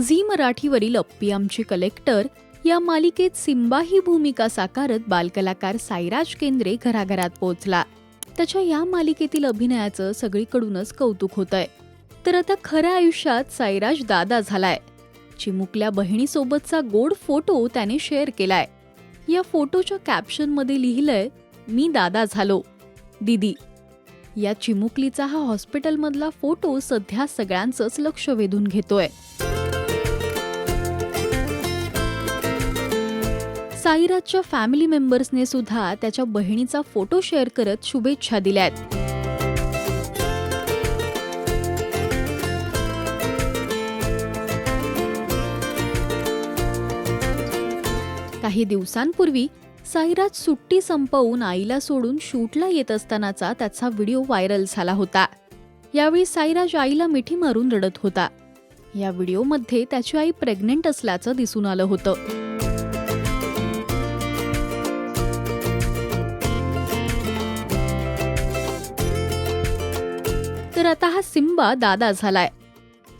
Zee मराठीवरील अप्पी आमची collector या मालिकेत सिम्बा ही भूमिका साकारत बालकलाकार साईराज केंद्रे घराघरात पोहोचला. त्याच्या या मालिकेतील अभिनयाचं सगळीकडूनच कौतुक होतंय. तर आता खऱ्या आयुष्यात साईराज दादा झालाय. चिमुकल्या बहिणीसोबतचा गोड फोटो त्याने शेअर केलाय. या फोटोच्या कॅप्शनमध्ये लिहिलंय मी दादा झालो. दिदी. या चिमुकलीचा हा हॉस्पिटलमधला फोटो सध्या सगळ्यांचंच लक्ष वेधून घेतोय. साईराजच्या फॅमिली मेंबर्सने सुद्धा त्याच्या बहिणीचा फोटो शेअर करत शुभेच्छा दिल्यात. काही दिवसांपूर्वी साईराज सुट्टी संपवून आईला सोडून शूटला येत असतानाचा त्याचा व्हिडिओ व्हायरल झाला होता. यावेळी साईराज आईला मिठी मारून रडत होता. या व्हिडिओमध्ये त्याची आई प्रेग्नेंट असल्याचं दिसून आलं होतं. तर आता हा सिम्बा दादा झालाय.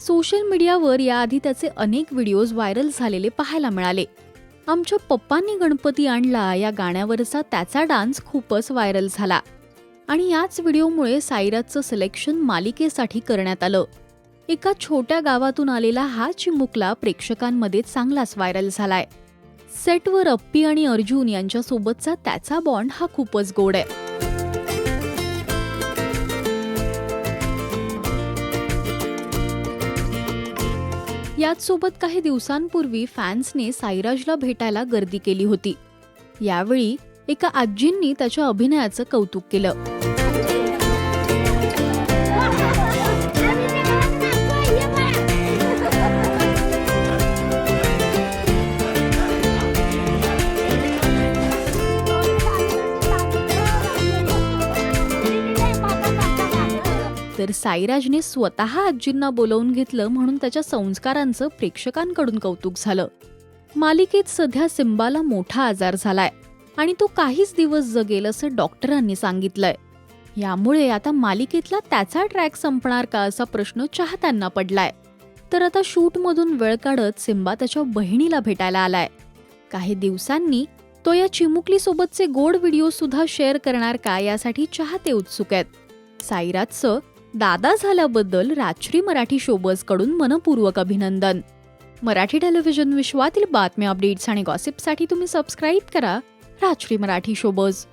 सोशल मीडियावर याआधी त्याचे अनेक व्हिडिओज व्हायरल झालेले पाहायला मिळाले. आमच्या पप्पांनी गणपती आणला या गाण्यावरचा त्याचा डान्स खूपच व्हायरल झाला. आणि याच व्हिडिओमुळे साईराजचं सिलेक्शन मालिकेसाठी करण्यात आलं. एका छोट्या गावातून आलेला हा चिमुकला प्रेक्षकांमध्ये चांगलाच व्हायरल झालाय. सेटवर अप्पी आणि अर्जुन यांच्यासोबतचा त्याचा बॉन्ड हा खूपच गोड आहे. याचसोबत काही दिवसांपूर्वी फॅन्सने साईराजला भेटायला गर्दी केली होती. यावेळी एका आजींनी त्याच्या अभिनयाचं कौतुक केलं. तर साईराजने स्वतः आजींना बोलवून घेतलं म्हणून त्याच्या संस्कारांचं प्रेक्षकांकडून कौतुक झालं. मालिकेत सध्या सिम्बाला मोठा आजार झालाय आणि तो काहीच दिवस जगेल असं डॉक्टरांनी सांगितलंय. यामुळे आता मालिकेतला त्याचा ट्रॅक संपणार का असा प्रश्न चाहत्यांना पडलाय. तर आता शूटमधून वेळ काढत सिम्बा त्याच्या बहिणीला भेटायला आलाय. काही दिवसांनी तो या चिमुकलीसोबतचे गोड व्हिडिओ सुद्धा शेअर करणार का यासाठी चाहते उत्सुक आहेत. साईराजचं दादा झाल्याबद्दल राजश्री मराठी शोबर्सकडून मनपूर्वक अभिनंदन. मराठी टेलिव्हिजन विश्वातील बातम्या अपडेट्स आणि गॉसिपसाठी तुम्ही सबस्क्राईब करा. राजश्री मराठी शोबर्स.